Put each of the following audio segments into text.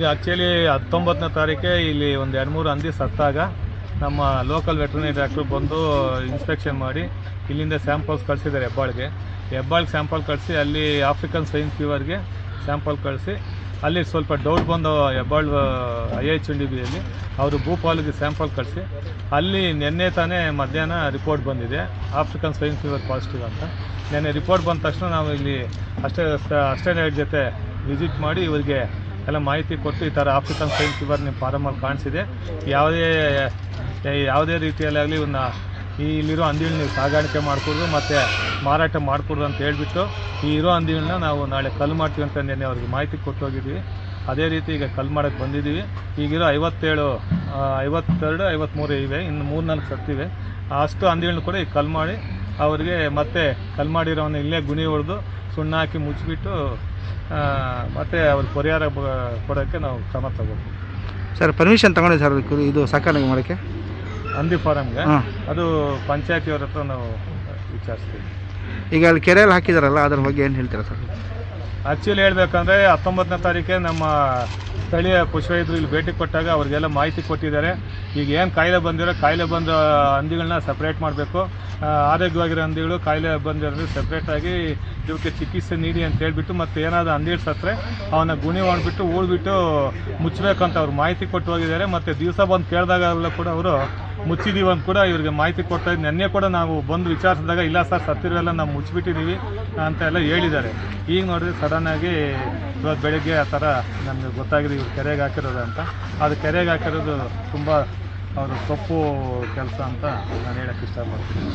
ಈಗ ಆ್ಯಕ್ಚುಲಿ ಹತ್ತೊಂಬತ್ತನೇ ತಾರೀಕೆ ಇಲ್ಲಿ ಒಂದು ಎರಡು ಮೂರು ಹಂದಿ ಸತ್ತಾಗ ನಮ್ಮ ಲೋಕಲ್ ವೆಟ್ರನರಿ ಡಾಕ್ಟ್ರು ಬಂದು ಇನ್ಸ್ಪೆಕ್ಷನ್ ಮಾಡಿ ಇಲ್ಲಿಂದ ಸ್ಯಾಂಪಲ್ಸ್ ಕಳಿಸಿದ್ದಾರೆ ಹೆಬ್ಬಾಳ್ಗೆ. ಹೆಬ್ಬಾಳ್ಗೆ ಸ್ಯಾಂಪಲ್ ಕಳಿಸಿ ಅಲ್ಲಿ ಆಫ್ರಿಕನ್ ಸ್ವೈನ್ ಫೀವರ್ಗೆ ಸ್ಯಾಂಪಲ್ ಕಳಿಸಿ, ಅಲ್ಲಿ ಸ್ವಲ್ಪ ಡೌಟ್ ಬಂದು Hebbal I H N D ಬಿಯಲ್ಲಿ ಅವರು ಭೂಪಾಲಿಗೆ ಸ್ಯಾಂಪಲ್ ಕಳಿಸಿ, ಅಲ್ಲಿ ನಿನ್ನೆ ತಾನೇ ಮಧ್ಯಾಹ್ನ ರಿಪೋರ್ಟ್ ಬಂದಿದೆ ಆಫ್ರಿಕನ್ ಸ್ವೈನ್ ಫೀವರ್ ಪಾಸಿಟಿವ್ ಅಂತ. ನಿನ್ನೆ ರಿಪೋರ್ಟ್ ಬಂದ ತಕ್ಷಣ ನಾವು ಇಲ್ಲಿ ಅಷ್ಟೇ ಅಷ್ಟೇ ಜೊತೆ ವಿಸಿಟ್ ಮಾಡಿ ಇವರಿಗೆ ಎಲ್ಲ ಮಾಹಿತಿ ಕೊಟ್ಟು ಈ ಥರ ಆಫ್ರಿಕನ್ ಸ್ವೈನ್ ಫೀವರ್ ನಿಮ್ಮ ಫಾರಮಲ್ಲಿ ಕಾಣಿಸಿದೆ. ಯಾವುದೇ ಯಾವುದೇ ರೀತಿಯಲ್ಲಾಗಲಿ ಇವನ್ನ ಈ ಇಲ್ಲಿರೋ ಹಂದಿಗಳನ್ನ ನೀವು ಸಾಗಾಣಿಕೆ ಮಾಡಿಕೊಡ್ದು ಮತ್ತು ಮಾರಾಟ ಮಾಡಿಕೊಡ್ದು ಅಂತ ಹೇಳಿಬಿಟ್ಟು ಈ ಇರೋ ಹಂದಿಗಳನ್ನ ನಾವು ನಾಳೆ ಕಲ್ ಮಾಡ್ತೀವಿ ಅಂತ ನೆನೆ ಅವ್ರಿಗೆ ಮಾಹಿತಿ ಕೊಟ್ಟು ಹೋಗಿದ್ದೀವಿ ಅದೇ ರೀತಿ ಈಗ ಕಲ್ ಮಾಡೋಕ್ಕೆ ಬಂದಿದ್ದೀವಿ. ಈಗಿರೋ ಐವತ್ತೇಳು ಐವತ್ತೆರಡು ಐವತ್ತ್ಮೂರು ಇವೆ. ಇನ್ನು ಮೂರು, ನಾಲ್ಕು ಸತ್ತಿವೆ ಅಷ್ಟು ಹಂದಿಗಳನ್ನ ಕೂಡ ಈಗ ಕಲ್ ಮಾಡಿ ಅವರಿಗೆ ಮತ್ತೆ ಕಲ್ ಮಾಡಿರೋವನ್ನ ಇಲ್ಲೇ ಗುಣಿ ಹೊಡೆದು ಸುಣ್ಣ ಹಾಕಿ ಮುಚ್ಚಿಬಿಟ್ಟು ಮತ್ತು ಅವ್ರ ಪರಿಹಾರ ಕೊಡೋಕ್ಕೆ ನಾವು ಕ್ರಮ ತಗೋಬೇಕು. ಸರ್ ಪರ್ಮಿಷನ್ ತಗೊಂಡೆ ಸರ್ ಇದು ಸಾಕಾಣಿಕೆ ಮಾಡೋಕ್ಕೆ? ಹಂದಿ ಫಾರಮ್ಗೆ ಹಾಂ. ಅದು ಪಂಚಾಯತಿಯವ್ರ ಹತ್ರ ನಾವು ವಿಚಾರಿಸ್ತೀವಿ. ಈಗ ಅಲ್ಲಿ ಕೆರೆಯಲ್ಲಿ ಹಾಕಿದಾರಲ್ಲ ಅದ್ರ ಬಗ್ಗೆ ಏನು ಹೇಳ್ತೀರಾ ಸರ್? ಆ್ಯಕ್ಚುಲಿ ಹೇಳ್ಬೇಕಂದ್ರೆ ಹತ್ತೊಂಬತ್ತನೇ ತಾರೀಕೆ ನಮ್ಮ ಸ್ಥಳೀಯ ಪಶುವೈದ್ಯರು ಇಲ್ಲಿ ಭೇಟಿ ಕೊಟ್ಟಾಗ ಅವ್ರಿಗೆಲ್ಲ ಮಾಹಿತಿ ಕೊಟ್ಟಿದ್ದಾರೆ. ಈಗ ಏನು ಕಾಯಿಲೆ ಬಂದಿರೋ ಕಾಯಿಲೆ ಬಂದ ಹಂದಿಗಳನ್ನ ಸಪ್ರೇಟ್ ಮಾಡಬೇಕು. ಆರೋಗ್ಯವಾಗಿರೋ ಹಂದಿಗಳು ಕಾಯಿಲೆ ಬಂದಿರೋದು ಸಪ್ರೇಟಾಗಿ ಇವಕ್ಕೆ ಚಿಕಿತ್ಸೆ ನೀಡಿ ಅಂತ ಹೇಳ್ಬಿಟ್ಟು ಮತ್ತು ಏನಾದರೂ ಹಂದಿಗಳು ಸತ್ತರೆ ಅವನ್ನ ಗುಣಿ ಮಾಡಿಬಿಟ್ಟು ಮುಚ್ಚಬೇಕು ಮುಚ್ಚಬೇಕಂತ ಅವ್ರು ಮಾಹಿತಿ ಕೊಟ್ಟು ಹೋಗಿದ್ದಾರೆ. ಮತ್ತು ದಿವಸ ಬಂದು ಕೇಳಿದಾಗೆಲ್ಲ ಕೂಡ ಅವರು ಮುಚ್ಚಿದೀವಿ ಅಂತ ಕೂಡ, ಇವರಿಗೆ ಮಾಹಿತಿ ಕೊಡ್ತಾ ಇದ್ದು ನಿನ್ನೆ ಕೂಡ ನಾವು ಬಂದು ವಿಚಾರಿಸಿದಾಗ, ಇಲ್ಲ ಸರ್ ಸತ್ತಿರೋಲ್ಲ ನಾವು ಮುಚ್ಚಿಬಿಟ್ಟಿದ್ದೀವಿ ಅಂತ ಎಲ್ಲ ಹೇಳಿದ್ದಾರೆ. ಈಗ ನೋಡಿದ್ರೆ ಸಡನ್ನಾಗಿ ಇವತ್ತು ಬೆಳಗ್ಗೆ ಆ ಥರ ನಮಗೆ ಗೊತ್ತಾಗಿದೆ, ಇವ್ರು ಕೆರೆಗೆ ಹಾಕಿರೋದು ಅಂತ. ಅದು ಕೆರೆಗೆ ಹಾಕಿರೋದು ತುಂಬ ಅವರು ತಪ್ಪು ಕೆಲಸ ಅಂತ ನಾನು ಹೇಳಕ್ಕೆ ಇಷ್ಟಪಡ್ತೀನಿ.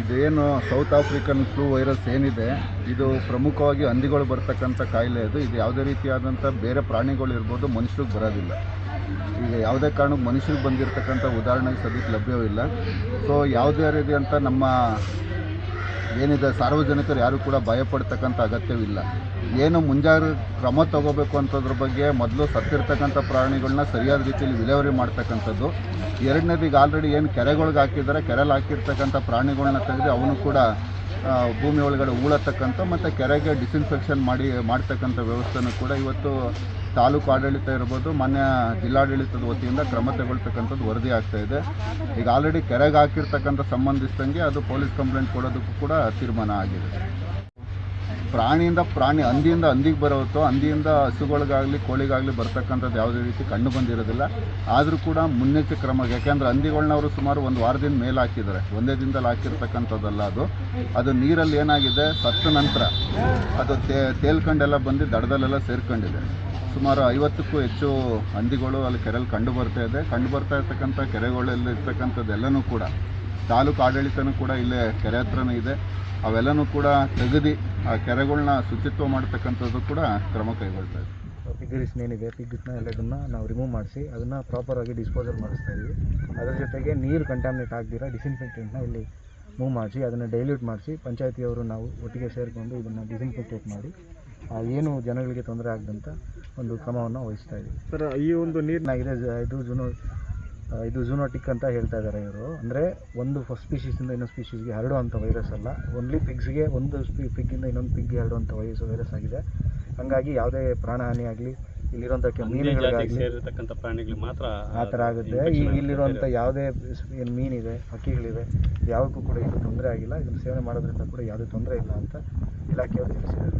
ಇದೇನು ಸೌತ್ ಆಫ್ರಿಕನ್ ಫ್ಲೂ ವೈರಸ್ ಏನಿದೆ, ಇದು ಪ್ರಮುಖವಾಗಿ ಹಂದಿಗಳು ಬರ್ತಕ್ಕಂಥ ಕಾಯಿಲೆ ಅದು. ಇದು ಯಾವುದೇ ರೀತಿಯಾದಂಥ ಬೇರೆ ಪ್ರಾಣಿಗಳು ಇರ್ಬೋದು, ಮನುಷ್ಯರಿಗೆ ಬರೋದಿಲ್ಲ. ಈಗ ಯಾವುದೇ ಕಾರಣಕ್ಕೆ ಮನುಷ್ಯರಿಗೆ ಬಂದಿರತಕ್ಕಂಥ ಉದಾಹರಣೆ ಸದ್ಯಕ್ಕೆ ಲಭ್ಯವಿಲ್ಲ. ಸೊ ಯಾವುದೇ ರೀತಿಯಂಥ ನಮ್ಮ ಏನಿದೆ, ಸಾರ್ವಜನಿಕರು ಯಾರು ಕೂಡ ಭಯಪಡ್ತಕ್ಕಂಥ ಅಗತ್ಯವಿಲ್ಲ. ಏನು ಮುಂಜಾಗ್ರ ಕ್ರಮ ತಗೋಬೇಕು ಅಂತದ್ರ ಬಗ್ಗೆ ಮೊದಲು ಸತ್ತಿರ್ತಕ್ಕಂಥ ಪ್ರಾಣಿಗಳನ್ನ ಸರಿಯಾದ ರೀತಿಯಲ್ಲಿ ವಿಲೇವರಿ ಮಾಡ್ತಕ್ಕಂಥದ್ದು. ಎರಡನೇದು ಈಗ ಆಲ್ರೆಡಿ ಏನು ಕೆರೆಗಳಿಗೆ ಹಾಕಿದ್ದಾರೆ ಕೆರೆಯಲ್ಲಿ ಹಾಕಿರ್ತಕ್ಕಂಥ ಪ್ರಾಣಿಗಳನ್ನ ತೆಗೆದು ಅವನು ಕೂಡ ಭೂಮಿ ಒಳಗಡೆ ಉಳತಕ್ಕಂಥ ಮತ್ತು ಕೆರೆಗೆ ಡಿಸ್ಇನ್ಫೆಕ್ಷನ್ ಮಾಡಿ, ಮಾಡ್ತಕ್ಕಂಥ ವ್ಯವಸ್ಥೆನೂ ಕೂಡ ಇವತ್ತು ತಾಲೂಕು ಆಡಳಿತ ಇರ್ಬೋದು, ಮಾನ್ಯ ಜಿಲ್ಲಾಡಳಿತದ ವತಿಯಿಂದ ಕ್ರಮ ತಗೊಳ್ತಕ್ಕಂಥದ್ದು ವರದಿ ಆಗ್ತಾ ಇದೆ. ಈಗ ಆಲ್ರೆಡಿ ಕೆರೆಗೆ ಹಾಕಿರ್ತಕ್ಕಂಥ ಸಂಬಂಧಿಸಿದಂಗೆ ಅದು ಪೊಲೀಸ್ ಕಂಪ್ಲೇಂಟ್ ಕೊಡೋದಕ್ಕೂ ಕೂಡ ತೀರ್ಮಾನ ಆಗಿದೆ. ಪ್ರಾಣಿಯಿಂದ ಪ್ರಾಣಿ ಹಂದಿಯಿಂದ ಹಂದಿಗೆ ಬರೋತ್ತೋ, ಹಂದಿಯಿಂದ ಹಸುಗಳಿಗಾಗಲಿ, ಕೋಳಿಗಾಗಲಿ ಬರ್ತಕ್ಕಂಥದ್ದು ಯಾವುದೇ ರೀತಿ ಕಂಡು ಬಂದಿರೋದಿಲ್ಲ. ಆದರೂ ಕೂಡ ಮುನ್ನೆಚ್ಚರಿಕೆ ಕ್ರಮ, ಯಾಕೆಂದರೆ ಹಂದಿಗಳನ್ನ ಅವರು ಸುಮಾರು ಒಂದು ವಾರದಿಂದ ಮೇಲೆ ಹಾಕಿದ್ದಾರೆ. ಒಂದೇ ದಿನದಲ್ಲಿ ಹಾಕಿರ್ತಕ್ಕಂಥದ್ದಲ್ಲ ಅದು. ಅದು ನೀರಲ್ಲಿ ಏನಾಗಿದೆ? ಸತ್ತ ನಂತರ ಅದು ತೇ ತೇಲ್ಕೊಂಡೆಲ್ಲ ಬಂದು ದಡದಲ್ಲೆಲ್ಲ ಸೇರ್ಕೊಂಡಿದೆ. ಸುಮಾರು ಐವತ್ತಕ್ಕೂ ಹೆಚ್ಚು ಹಂದಿಗಳು ಅಲ್ಲಿ ಕೆರೆಯಲ್ಲಿ ಕಂಡು ಬರ್ತಾ ಇದೆ. ಕಂಡು ಬರ್ತಾ ಇರ್ತಕ್ಕಂಥ ಕೆರೆಗಳಲ್ಲಿ ಇರ್ತಕ್ಕಂಥದ್ದೆಲ್ಲನೂ ಕೂಡ ತಾಲೂಕು ಆಡಳಿತನೂ ಕೂಡ ಇಲ್ಲೇ ಕೆರೆ ಹತ್ರನೂ ಇದೆ. ಅವೆಲ್ಲನೂ ಕೂಡ ತೆಗೆದು ಆ ಕೆರೆಗಳನ್ನ ಶುಚಿತ್ವ ಮಾಡ್ತಕ್ಕಂಥದ್ದು ಕೂಡ ಕ್ರಮ ಕೈಗೊಳ್ತಾ ಇದೆ. ಪಿಗ್ರಿಸ್ನ ಏನಿದೆ ಪಿಗ್ರಿಸ್ನ ಎಲ್ಲದನ್ನು ನಾವು ರಿಮೂವ್ ಮಾಡಿಸಿ ಅದನ್ನು ಪ್ರಾಪರಾಗಿ ಡಿಸ್ಪೋಸಲ್ ಮಾಡಿಸ್ತಾ ಇದ್ದೀವಿ ಅದರ ಜೊತೆಗೆ ನೀರು ಕಂಟಾಮಿನೇಟ್ ಆಗದಿರ ಡಿಸಿನ್ಫೆಕ್ಟೆಂಟ್ನ ಇಲ್ಲಿ ಮೂವ್ ಮಾಡಿಸಿ ಅದನ್ನು ಡೈಲ್ಯೂಟ್ ಮಾಡಿಸಿ ಪಂಚಾಯತಿಯವರು ನಾವು ಒಟ್ಟಿಗೆ ಸೇರಿಕೊಂಡು ಇದನ್ನು ಡಿಸಿನ್ಫೆಕ್ಟೇಟ್ ಮಾಡಿ ಆ, ಏನು ಜನಗಳಿಗೆ ತೊಂದರೆ ಆಗದಂಥ ಒಂದು ಕ್ರಮವನ್ನು ವಹಿಸ್ತಾ ಇದ್ದೀವಿ ಸರ್ ಈ ಒಂದು ನೀರು ಏನಾಗಿದೆ ಇದು ಜುನೋ ಇದು ಝೂನೋಟಿಕ್ ಅಂತ ಹೇಳ್ತಾ ಇದ್ದಾರೆ ಇವರು. ಅಂದರೆ ಒಂದು ಫಸ್ಟ್ ಸ್ಪೀಷೀಸಿಂದ ಇನ್ನೊಂದು ಸ್ಪೀಷೀಸ್ಗೆ ಹರಡುವಂಥ ವೈರಸ್ ಅಲ್ಲ. ಓನ್ಲಿ ಪಿಗ್ಸ್ಗೆ ಒಂದು ಸ್ಪೀ ಪಿಗ್ಗಿಂದ ಇನ್ನೊಂದು ಪಿಗ್ಗೆ ಹರಡುವಂಥ ವೈರಸ್ ವೈರಸ್ ಆಗಿದೆ. ಹಾಗಾಗಿ ಯಾವುದೇ ಪ್ರಾಣಹಾನಿ ಆಗಲಿ ಇಲ್ಲಿರುವಂಥ ಸೇರಿರ್ತಕ್ಕಂಥ ಪ್ರಾಣಿಗಳಿಗೆ ಮಾತ್ರ ಆ ಥರ ಆಗುತ್ತೆ. ಈಗ ಇಲ್ಲಿರುವಂಥ ಯಾವುದೇ ಏನು ಮೀನಿದೆ ಹಕ್ಕಿಗಳಿವೆ ಯಾವುದಕ್ಕೂ ಕೂಡ ಇದು ತೊಂದರೆ ಆಗಿಲ್ಲ. ಇದನ್ನು ಸೇವನೆ ಮಾಡೋದ್ರಿಂದ ಕೂಡ ಯಾವುದೇ ತೊಂದರೆ ಇಲ್ಲ ಅಂತ ಇಲಾಖೆಯವರು ತಿಳಿಸಿದ್ದಾರೆ.